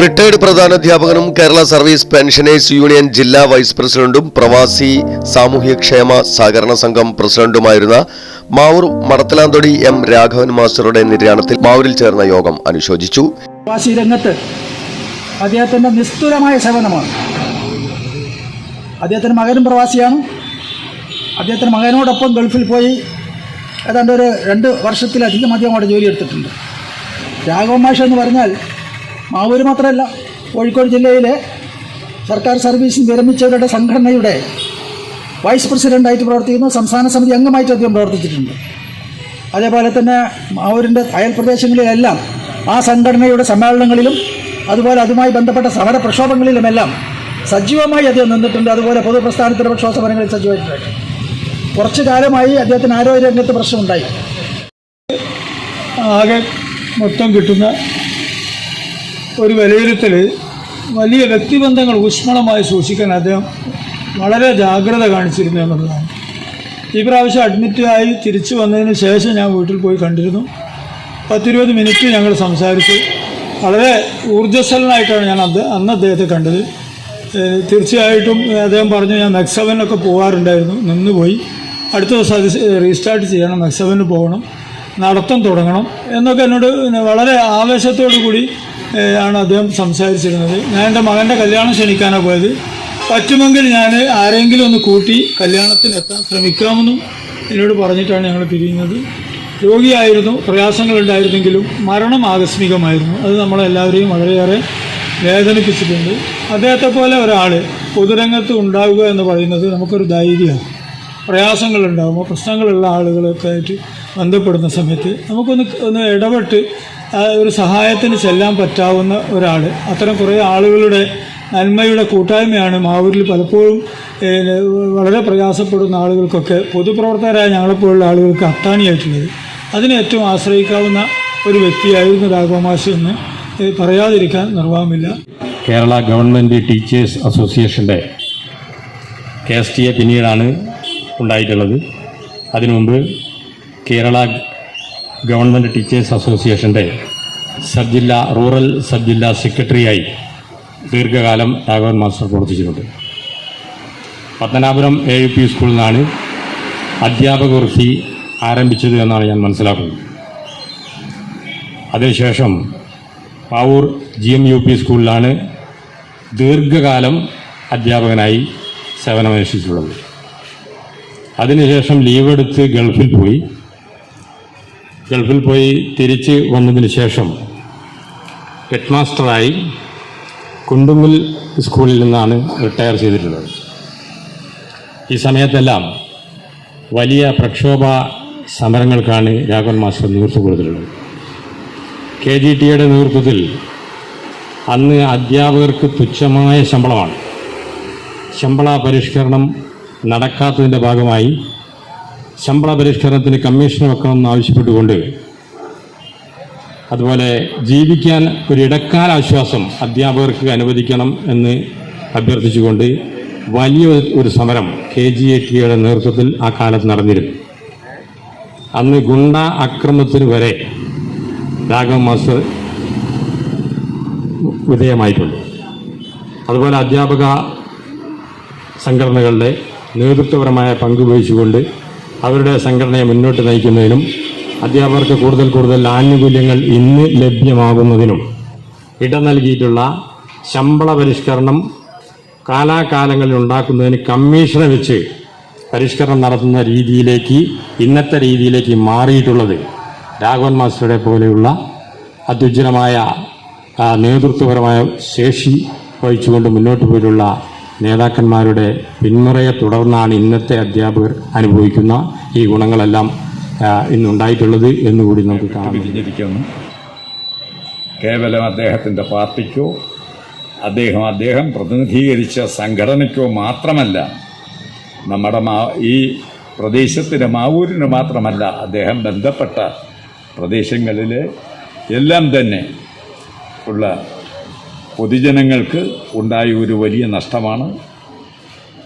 Retired പ്രധാനാധ്യാപകനും Kerala service pensioners union ജില്ലാ vice പ്രസിഡന്റും പ്രവാസി സാമൂഹ്യക്ഷേമ സഹകരണ സംഘം പ്രസിഡന്റുമായിരുന്ന മാവൂർ മടത്തലാന്തൊടി എം രാഘവൻ മാസ്റ്ററുടെ നിര്യാണത്തിൽ മാവൂരിൽ ചേർന്ന യോഗം അനുശോചിച്ചു. പ്രവാസി രംഗത്ത് അദ്ദേഹത്തിന്റെ നിസ്തുലമായ സേവനമാണ്. അദ്ദേഹത്തിന്റെ മകനും പ്രവാസിയാണ്. അദ്ദേഹത്തിന്റെ മകനോടൊപ്പം ഗൾഫിൽ പോയി ഏതാണ്ട് ഒരു രണ്ട് വർഷത്തിലധികം അദ്ദേഹം അവിടെ ജോലി എടുത്തിട്ടുണ്ട്. രാഘവൻ മാഷ് എന്ന് പറഞ്ഞാൽ മാവൂര് മാത്രമല്ല കോഴിക്കോട് ജില്ലയിലെ സർക്കാർ സർവീസിൽ വിരമിച്ചവരുടെ സംഘടനയുടെ വൈസ് പ്രസിഡന്റായിട്ട് പ്രവർത്തിക്കുന്നു സംസ്ഥാന സമിതി അംഗമായിട്ട് അദ്ദേഹം പ്രവർത്തിച്ചിട്ടുണ്ട്. അതേപോലെ തന്നെ മാവൂരിന്റെ അയൽ പ്രദേശങ്ങളിലെല്ലാം ആ സംഘടനയുടെ സമ്മേളനങ്ങളിലും അതുപോലെ അതുമായി ബന്ധപ്പെട്ട സമര പ്രക്ഷോഭങ്ങളിലുമെല്ലാം സജീവമായി അദ്ദേഹം നിന്നിട്ടുണ്ട്. അതുപോലെ പൊതുപ്രസ്ഥാനത്തിന്റെ പ്രക്ഷോഭ സമരങ്ങളിൽ സജീവമായിട്ടുണ്ട്. കുറച്ചു കാലമായി അദ്ദേഹത്തിന് ആരോഗ്യ രംഗത്ത് പ്രശ്നമുണ്ടായി. ആകെ മൊത്തം കിട്ടുന്ന ഒരു വിലയിരുത്തൽ വലിയ വ്യക്തിബന്ധങ്ങൾ ഊഷ്മളമായി സൂക്ഷിക്കാൻ അദ്ദേഹം വളരെ ജാഗ്രത കാണിച്ചിരുന്നു എന്നുള്ളതാണ്. ഈ പ്രാവശ്യം അഡ്മിറ്റായി തിരിച്ചു വന്നതിന് ശേഷം ഞാൻ വീട്ടിൽ പോയി കണ്ടിരുന്നു. പത്തിരുപത് മിനിറ്റ് ഞങ്ങൾ സംസാരിച്ചു. വളരെ ഊർജസ്വലനായിട്ടാണ് ഞാൻ അത് അന്ന് അദ്ദേഹത്തെ കണ്ടത്. തീർച്ചയായിട്ടും അദ്ദേഹം പറഞ്ഞു ഞാൻ നെക്സവനൊക്കെ പോകാറുണ്ടായിരുന്നു നിന്ന് പോയി അടുത്ത ദിവസം അത് റീസ്റ്റാർട്ട് ചെയ്യണം നെക്സവന് പോകണം നടത്തം തുടങ്ങണം എന്നൊക്കെ എന്നോട് വളരെ ആവേശത്തോടു കൂടി ആണ് അദ്ദേഹം സംസാരിച്ചിരുന്നത്. ഞാൻ എന്റെ മകന്റെ കല്യാണം ക്ഷണിക്കാനാണ് പോയത്. പറ്റുമെങ്കിൽ ഞാൻ ആരെങ്കിലും ഒന്ന് കൂട്ടി കല്യാണത്തിന് എത്താൻ ശ്രമിക്കാമെന്നും എന്നോട് പറഞ്ഞിട്ടാണ് ഞങ്ങൾ പിരിയുന്നത്. രോഗിയായിരുന്നു പ്രയാസങ്ങളുണ്ടായിരുന്നെങ്കിലും മരണം ആകസ്മികമായിരുന്നു. അത് നമ്മളെല്ലാവരെയും വളരെയേറെ വേദനിപ്പിച്ചിട്ടുണ്ട്. അദ്ദേഹത്തെ പോലെ ഒരാൾ പൊതുരംഗത്ത് ഉണ്ടാവുക എന്ന് പറയുന്നത് നമുക്കൊരു ധൈര്യമാണ്. പ്രയാസങ്ങളുണ്ടാകുമ്പോൾ പ്രശ്നങ്ങളുള്ള ആളുകളൊക്കെ ആയിട്ട് ബന്ധപ്പെടുന്ന സമയത്ത് നമുക്കൊന്ന് ഒന്ന് ഇടപെട്ട് ഒരു സഹായത്തിന് ചെല്ലാൻ പറ്റാവുന്ന ഒരാൾ. അത്തരം കുറേ ആളുകളുടെ നന്മയുടെ കൂട്ടായ്മയാണ് മാവൂരിൽ പലപ്പോഴും വളരെ പ്രയാസപ്പെടുന്ന ആളുകൾക്കൊക്കെ പൊതുപ്രവർത്തകരായ ഞങ്ങളെപ്പോലുള്ള ആളുകൾക്ക് അത്താണിയായിട്ടുള്ളത്. അതിനെ ഏറ്റവും ആശ്രയിക്കാവുന്ന ഒരു വ്യക്തിയായിരുന്നു രാഘവമാശ് എന്ന് പറയാതിരിക്കാൻ നിർവാഹമില്ല. കേരള ഗവൺമെന്റ് ടീച്ചേഴ്സ് അസോസിയേഷന്റെ കെ എസ് ടി എ പിന്നീടാണ് ഉണ്ടായിട്ടുള്ളത്. അതിനു മുമ്പ് കേരള ഗവൺമെന്റ് ടീച്ചേഴ്സ് അസോസിയേഷന്റെ സബ് ജില്ലാ റൂറൽ സബ് ജില്ലാ സെക്രട്ടറിയായി ദീർഘകാലം രാഘവൻ മാസ്റ്റർ പ്രവർത്തിച്ചിട്ടുണ്ട്. പത്തനാപുരം എ യു പി സ്കൂളിൽ നിന്നാണ് അധ്യാപക വൃത്തി ആരംഭിച്ചത് എന്നാണ് ഞാൻ മനസ്സിലാക്കുന്നത്. അതിനുശേഷം Pavoor G M U P സ്കൂളിലാണ് ദീർഘകാലം അധ്യാപകനായി സേവനമനുഷ്ഠിച്ചിട്ടുള്ളത്. അതിനുശേഷം ലീവ് എടുത്ത് ഗൾഫിൽ പോയി. ഗൾഫിൽ പോയി തിരിച്ച് വന്നതിന് ശേഷം ഹെഡ് മാസ്റ്ററായി കുണ്ടുങ്ങൽ സ്കൂളിൽ നിന്നാണ് റിട്ടയർ ചെയ്തിട്ടുള്ളത്. ഈ സമയത്തെല്ലാം വലിയ പ്രക്ഷോഭ സമരങ്ങൾക്കാണ് രാഘവൻ മാസ്റ്റർ നേതൃത്വം കൊടുത്തിട്ടുള്ളത്. കെ ജി ടിയുടെ നേതൃത്വത്തിൽ അന്ന് അധ്യാപകർക്ക് തുച്ഛമായ ശമ്പളമാണ്. ശമ്പള പരിഷ്കരണം നടക്കാത്തതിന്റെ ഭാഗമായി ശമ്പള പരിഷ്കരണത്തിന് കമ്മീഷൻ വെക്കണമെന്ന് ആവശ്യപ്പെട്ടുകൊണ്ട് അതുപോലെ ജീവിക്കാൻ ഒരു ഇടക്കാല ആശ്വാസം അധ്യാപകർക്ക് അനുവദിക്കണം എന്ന് അഭ്യർത്ഥിച്ചുകൊണ്ട് വലിയ ഒരു സമരം കെ ജി എ ടിയുടെ നേതൃത്വത്തിൽ ആ കാലത്ത് നടന്നിരുന്നു. അന്ന് ഗുണ്ട അക്രമത്തിന് വരെ രാഘവ മാസ്റ്റർ വിധേയമായിട്ടുണ്ട്. അതുപോലെ അധ്യാപക സംഘടനകളുടെ നേതൃത്വപരമായ പങ്ക് വഹിച്ചുകൊണ്ട് അവരുടെ സംഘടനയെ മുന്നോട്ട് നയിക്കുന്നതിനും അധ്യാപകർക്ക് കൂടുതൽ കൂടുതൽ ആനുകൂല്യങ്ങൾ ഇന്ന് ലഭ്യമാകുന്നതിനും ഇട നൽകിയിട്ടുള്ള ശമ്പള പരിഷ്കരണം കാലാകാലങ്ങളിൽ ഉണ്ടാക്കുന്നതിന് കമ്മീഷനെ വെച്ച് പരിഷ്കരണം നടത്തുന്ന രീതിയിലേക്ക് ഇന്നത്തെ രീതിയിലേക്ക് മാറിയിട്ടുള്ളത് രാഘവൻ മാസ്റ്ററുടെ പോലെയുള്ള അത്യുജ്വലമായ നേതൃത്വപരമായ ശേഷി വഹിച്ചുകൊണ്ട് മുന്നോട്ട് പോയിട്ടുള്ള നേതാക്കന്മാരുടെ പിന്മുറയെ തുടർന്നാണ് ഇന്നത്തെ അധ്യാപകർ അനുഭവിക്കുന്ന ഈ ഗുണങ്ങളെല്ലാം ഇന്നുണ്ടായിട്ടുള്ളത് എന്നുകൂടി നമുക്ക് കാണാം. കേവലം അദ്ദേഹത്തിന്റെ പാർട്ടിക്കോ അദ്ദേഹം അദ്ദേഹം പ്രതിനിധീകരിച്ച സംഘടനയ്ക്കോ മാത്രമല്ല നമ്മുടെ മാ ഈ പ്രദേശത്തിന് മാവൂരിന് മാത്രമല്ല അദ്ദേഹം ബന്ധപ്പെട്ട പ്രദേശങ്ങളിലെ എല്ലാം തന്നെ ഉള്ള പൊതുജനങ്ങൾക്ക് ഉണ്ടായ ഒരു വലിയ നഷ്ടമാണ്.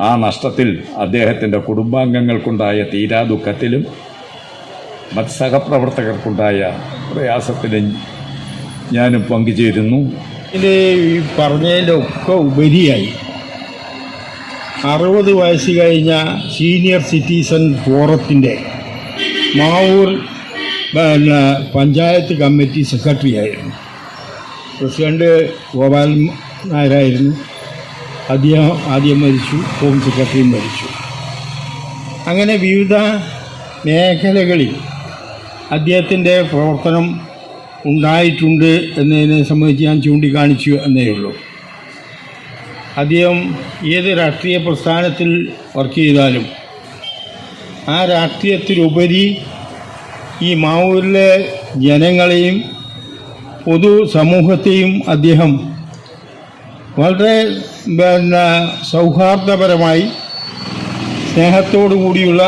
ആ നഷ്ടത്തിൽ അദ്ദേഹത്തിന്റെ കുടുംബാംഗങ്ങൾക്കുണ്ടായ തീരാ ദുഃഖത്തിലും മറ്റ് സഹപ്രവർത്തകർക്കുണ്ടായ പ്രയാസത്തിലും ഞാനും പങ്കുചേരുന്നു. ഇത് ഈ പറഞ്ഞതിലൊക്കെ ഉപരിയായി. അറുപത് വയസ്സ് കഴിഞ്ഞ സീനിയർ സിറ്റിസൺ ഫോറത്തിന്റെ മാവൂർ പഞ്ചായത്ത് കമ്മിറ്റി സെക്രട്ടറി ആയിരുന്നു പ്രസിഡന്റ് ഗോപാൽ നായരായിരുന്നു. അദ്ദേഹം ആദ്യം മരിച്ചു ഹോം സെക്രട്ടറിയും മരിച്ചു. അങ്ങനെ വിവിധ മേഖലകളിൽ അദ്ദേഹത്തിന്റെ പ്രവർത്തനം ഉണ്ടായിട്ടുണ്ട് എന്നതിനെ സംബന്ധിച്ച് ഞാൻ ചൂണ്ടിക്കാണിച്ചു എന്നേ ഉള്ളൂ. അദ്ദേഹം ഏത് രാഷ്ട്രീയ പ്രസ്ഥാനത്തിൽ വർക്ക് ചെയ്താലും ആ രാഷ്ട്രീയത്തിലുപരി ഈ മാവൂരിലെ ജനങ്ങളെയും പൊതു സമൂഹത്തെയും അദ്ദേഹം വളരെ പിന്നെ സൗഹാർദ്ദപരമായി സ്നേഹത്തോടു കൂടിയുള്ള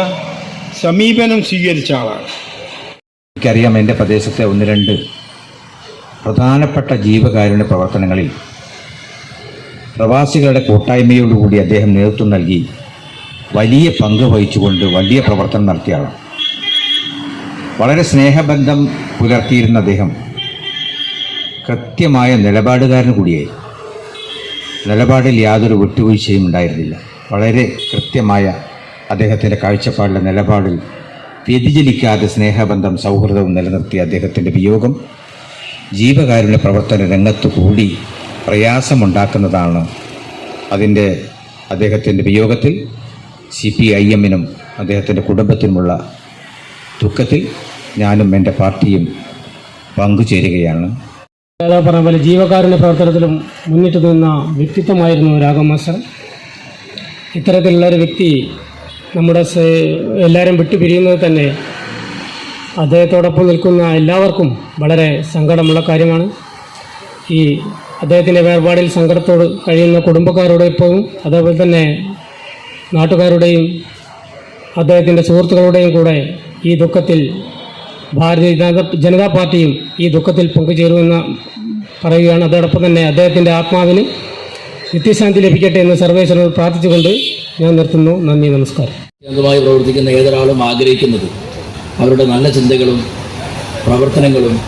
സമീപനം സ്വീകരിച്ച ആളാണ്. എനിക്കറിയാം എന്റെ പ്രദേശത്തെ ഒന്ന് രണ്ട് പ്രധാനപ്പെട്ട ജീവകാരുണ്യ പ്രവർത്തനങ്ങളിൽ പ്രവാസികളുടെ കൂട്ടായ്മയോടുകൂടി അദ്ദേഹം നേതൃത്വം നൽകി വലിയ പങ്ക് വഹിച്ചുകൊണ്ട് വലിയ പ്രവർത്തനം നടത്തിയാണ് വളരെ സ്നേഹബന്ധം പുലർത്തിയിരുന്ന അദ്ദേഹം കൃത്യമായ നിലപാടുകാരൻ കൂടിയായി. നിലപാടിൽ യാതൊരു വിട്ടുവീഴ്ചയും ഉണ്ടായിരുന്നില്ല. വളരെ കൃത്യമായ അദ്ദേഹത്തിന്റെ കാഴ്ചപ്പാടിലെ നിലപാടിൽ വ്യതിചലിക്കാതെ സ്നേഹബന്ധം സൗഹൃദവും നിലനിർത്തിയ അദ്ദേഹത്തിന്റെ വിയോഗം ജീവകാരുണ്യ പ്രവർത്തന രംഗത്ത് കൂടി പ്രയാസമുണ്ടാക്കുന്നതാണ് അതിന്റെ അദ്ദേഹത്തിന്റെ വിയോഗത്തിൽ സി പി ഐ എമ്മിനും അദ്ദേഹത്തിന്റെ കുടുംബത്തിനുമുള്ള ദുഃഖത്തിൽ ഞാനും എന്റെ പാർട്ടിയും പങ്കുചേരുകയാണ്. പോലെ ജീവകാരുണ്യ പ്രവർത്തനത്തിലും മുന്നിട്ട് നിന്ന വ്യക്തിത്വമായിരുന്നു രാഘവ മാസ്റ്റർ. ഇത്തരത്തിലുള്ളൊരു വ്യക്തി നമ്മുടെ എല്ലാവരും വിട്ടുപിരിയുന്നത് തന്നെ അദ്ദേഹത്തോടൊപ്പം നിൽക്കുന്ന എല്ലാവർക്കും വളരെ സങ്കടമുള്ള കാര്യമാണ്. ഈ അദ്ദേഹത്തിന്റെ വേർപാടിൽ സങ്കടത്തോട് കഴിയുന്ന കുടുംബക്കാരോട് ഇപ്പോഴും അതേപോലെ തന്നെ നാട്ടുകാരുടെയും അദ്ദേഹത്തിന്റെ സുഹൃത്തുക്കളുടെയും കൂടെ ഈ ദുഃഖത്തിൽ ഭാരതീയ ജനതാ പാർട്ടിയും ഈ ദുഃഖത്തിൽ പങ്കുചേരുമെന്ന് പറയുകയാണ്. അതോടൊപ്പം തന്നെ അദ്ദേഹത്തിന്റെ ആത്മാവിന് നിത്യശാന്തി ലഭിക്കട്ടെ എന്ന് സർവേശ്വരനോട് പ്രാർത്ഥിച്ചുകൊണ്ട് ഞാൻ നിർത്തുന്നു. നന്ദി നമസ്കാരം. പ്രവർത്തിക്കുന്ന ഏതൊരാളും ആഗ്രഹിക്കുന്നത് അവരുടെ നല്ല ചിന്തകളും പ്രവർത്തനങ്ങളും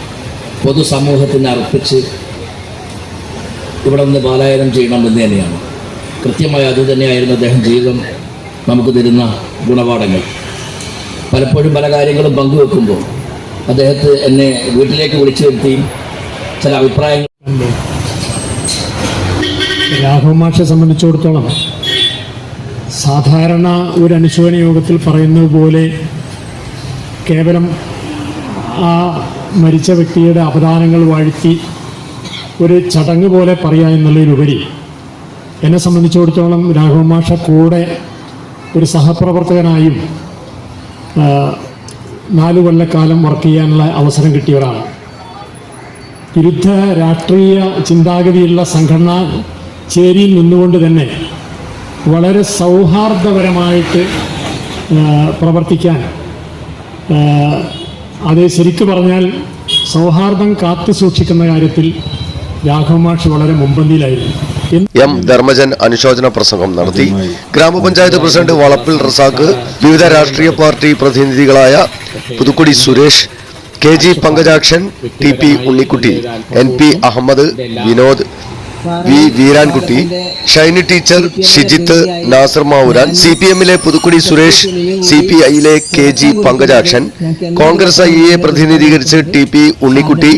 പൊതുസമൂഹത്തിന് അർപ്പിച്ച് ഇവിടെ നിന്ന് പാലായനം ചെയ്യണം എന്ന് തന്നെയാണ്. കൃത്യമായി അത് തന്നെയായിരുന്നു അദ്ദേഹം ജീവിതം നമുക്ക് തരുന്ന ഗുണപാഠങ്ങൾ. പലപ്പോഴും പല കാര്യങ്ങളും പങ്കുവെക്കുമ്പോൾ അദ്ദേഹത്തെ എന്നെ വീട്ടിലേക്ക് വിളിച്ചു വരുത്തി. ചില അഭിപ്രായങ്ങൾ. രാഘവ മാഷെ സംബന്ധിച്ചിടത്തോളം സാധാരണ ഒരു അനുശോചന യോഗത്തിൽ പറയുന്നത് പോലെ കേവലം ആ മരിച്ച വ്യക്തിയുടെ അപദാനങ്ങൾ വാഴ്ത്തി ഒരു ചടങ്ങ് പോലെ പറയുക എന്നുള്ളതിലുപരി എന്നെ സംബന്ധിച്ചിടത്തോളം രാഘവ മാഷ കൂടെ ഒരു സഹപ്രവർത്തകനായും നാല് കൊല്ലക്കാലം വർക്ക് ചെയ്യാനുള്ള അവസരം കിട്ടിയവരാണ്. വിരുദ്ധ രാഷ്ട്രീയ ചിന്താഗതിയുള്ള സംഘടന ചേരിയിൽ നിന്നുകൊണ്ട് തന്നെ വളരെ സൗഹാർദ്ദപരമായിട്ട് പ്രവർത്തിക്കാൻ അത് ശരിക്കു പറഞ്ഞാൽ സൗഹാർദ്ദം കാത്തു സൂക്ഷിക്കുന്ന കാര്യത്തിൽ രാഘവ വളരെ മുമ്പന്തിയിലായിരുന്നു എം ധർമ്മജൻ അനുശോചന പ്രസംഗം നടത്തി. ഗ്രാമപഞ്ചായത്ത് പ്രസിഡന്റ് വളപ്പിൽ റസാഖ് വിവിധ രാഷ്ട്രീയ party പ്രതിനിധികളായ Puthukkudi Suresh K G Pankajakshan T P Unnikutty N P Ahammed Vinod V Veerankutty Shiny teacher Shijith Nasar Mavuran C P എമ്മിലെ പുതുക്കുടി സുരേഷ് സി പി ഐയിലെ കെ ജി പങ്കജാക്ഷൻ കോൺഗ്രസ് ഐയെ പ്രതിനിധീകരിച്ച് ടി പി ഉണ്ണിക്കുട്ടി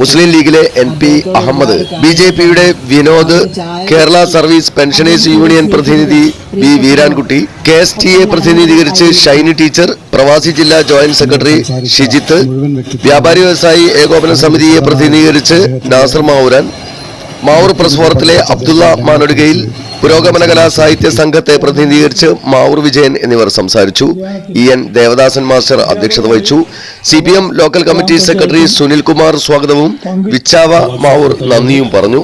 മുസ്ലിം ലീഗിലെ N P Ahammed B J പിയുടെ Vinod Kerala service pensioners union പ്രതിനിധി V Veerankutty K S T A പ്രതിനിധീകരിച്ച് Shiny teacher പ്രവാസി ജില്ലാ ജോയിന്റ് സെക്രട്ടറി ഷിജിത്ത് വ്യാപാരി വ്യവസായി ഏകോപന സമിതിയെ പ്രതിനിധീകരിച്ച് നാസർ മാവുരാൻ മാവൂർ പ്രസ് ഫോറത്തിലെ അബ്ദുള്ള മാനൊടുകയിൽ പുരോഗമന കലാ സാഹിത്യ സംഘത്തെ പ്രതിനിധീകരിച്ച് മാവൂർ വിജയൻ എന്നിവർ സംസാരിച്ചു. ഇ എൻ ദേവദാസൻ മാസ്റ്റർ അധ്യക്ഷത വഹിച്ചു. C P M local committee secretary Sunil Kumar സ്വാഗതവും. വിച്ചാവ മാവൂർ നന്ദിയും പറഞ്ഞു.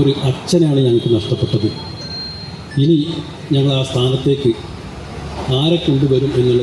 ഒരു അച്ഛനാണ് ഞങ്ങൾക്ക് നഷ്ടപ്പെട്ടത്. ഇനി ഞങ്ങൾ ആ സ്ഥാനത്തേക്ക് ആരെ കൊണ്ടുവരും എന്നുള്ള